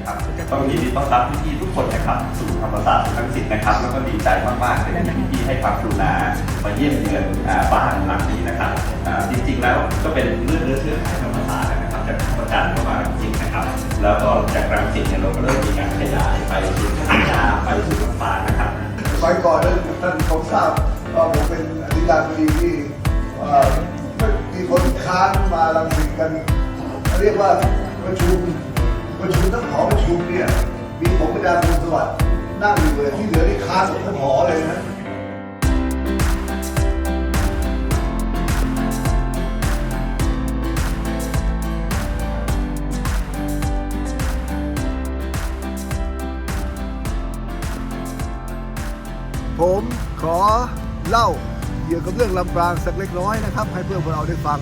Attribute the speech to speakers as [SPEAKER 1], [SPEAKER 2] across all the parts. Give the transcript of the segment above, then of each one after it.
[SPEAKER 1] นะครับต้องยินดีต้อนรับพี่ๆทุกคนนะครับสู่ธรรมศาสตร์ทั้งสิทธิ์นะครับ แล้วก็ดีใจมากๆเลยที่พี่ๆให้ความกรุณามาเยี่ยมเยือนอ่าบ้านหลังนี้นะครับอ่าจริงๆแล้วก็เป็นเรื่องเลือดเชื้อไขธรรมศาสตร์นะครับจากอาจารย์เข้ามาจริงๆนะครับ แล้วก็จากรังสิตเนี่ยเราก็เริ่มมีการขยายไปสู่พัทยาไปสู่ลำปางนะครับ
[SPEAKER 2] สมัยก่อนนั้นท่านคงทราบว่าผมเป็นอธิการบดีที่เอ่อมีคนค้านมาลังสิตกันเรียกว่าประชุม ประชุมทั้งหอประชุมเนี่ยมีผมอาจาบุญสวัสดิ์นั่งอยู่เลยที่เหลือที่ค้านหมดทั้งหอเลยนะผมขอเล่าเกี่ยวกับเรื่องลำปางสักเล็กน้อยนะครับ ให้เพื่อนพวกเราได้ฟัง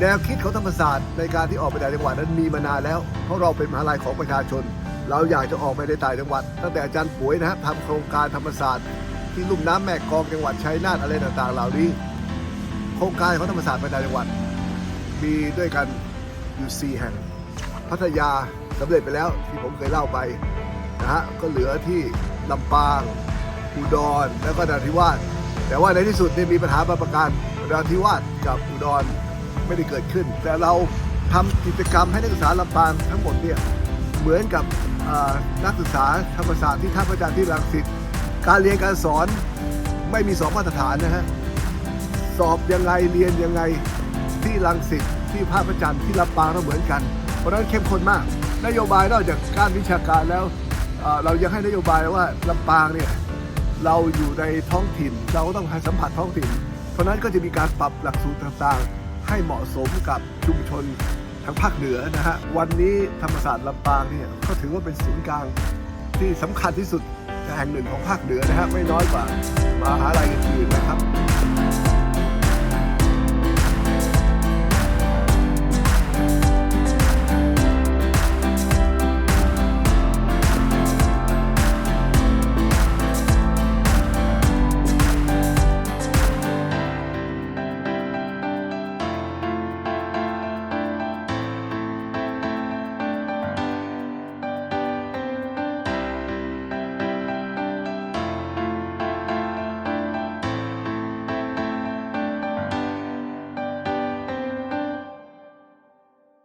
[SPEAKER 2] แนวคิดของธรรมศาสตร์ในการที่ออกไปต่างจังหวัดนั้นมีมานานแล้ว เพราะเราเป็นมหาลัยของประชาชน เราอยากจะออกไปในต่างจังหวัด ตั้งแต่อาจารย์ป่วยนะครับทำโครงการธรรมศาสตร์ ที่ลุ่มน้ำแม่กองจังหวัดชัยนาทอะไรต่างๆ เหล่านี้ โครงการของธรรมศาสตร์ไปต่างจังหวัด มีด้วยกันอยู่4แห่ง พัทยาสำเร็จไปแล้วที่ผมเคยเล่าไปนะฮะก็เหลือที่ลำปางอุดรแล้วก็นราธิวาสแต่ว่าในที่สุดเนี่ยมีปัญหาบางประการนราธิวาสกับอุดร ไม่ได้เกิดขึ้น แต่เราทำกิจกรรมให้นักศึกษาลำปางทั้งหมดเนี่ยเหมือนกับนักศึกษาธรรมศาสตร์ที่ท่าพระจันทร์ที่รังสิตการเรียนการสอนไม่มีสองมาตรฐานนะฮะสอบยังไงเรียนยังไงที่รังสิตที่ภาคพระจันทร์ที่ลำปางก็เหมือนกัน เพราะนั้นเข้มข้นมาก นโยบายนอกจากการวิชาการแล้วเรายังให้นโยบายว่าลำปางเนี่ยเราอยู่ในท้องถิ่น เราก็ต้องสัมผัสท้องถิ่น เพราะฉะนั้นก็จะมีการปรับหลักสูตรต่างๆ ให้เหมาะสมกับชุมชนทางภาคเหนือนะฮะ วันนี้ธรรมศาสตร์ลำปางเนี่ยก็ถือว่าเป็นศูนย์กลางที่สำคัญที่สุดแห่งหนึ่งของภาคเหนือนะฮะไม่น้อยกว่ามหาลัยอื่นนะครับ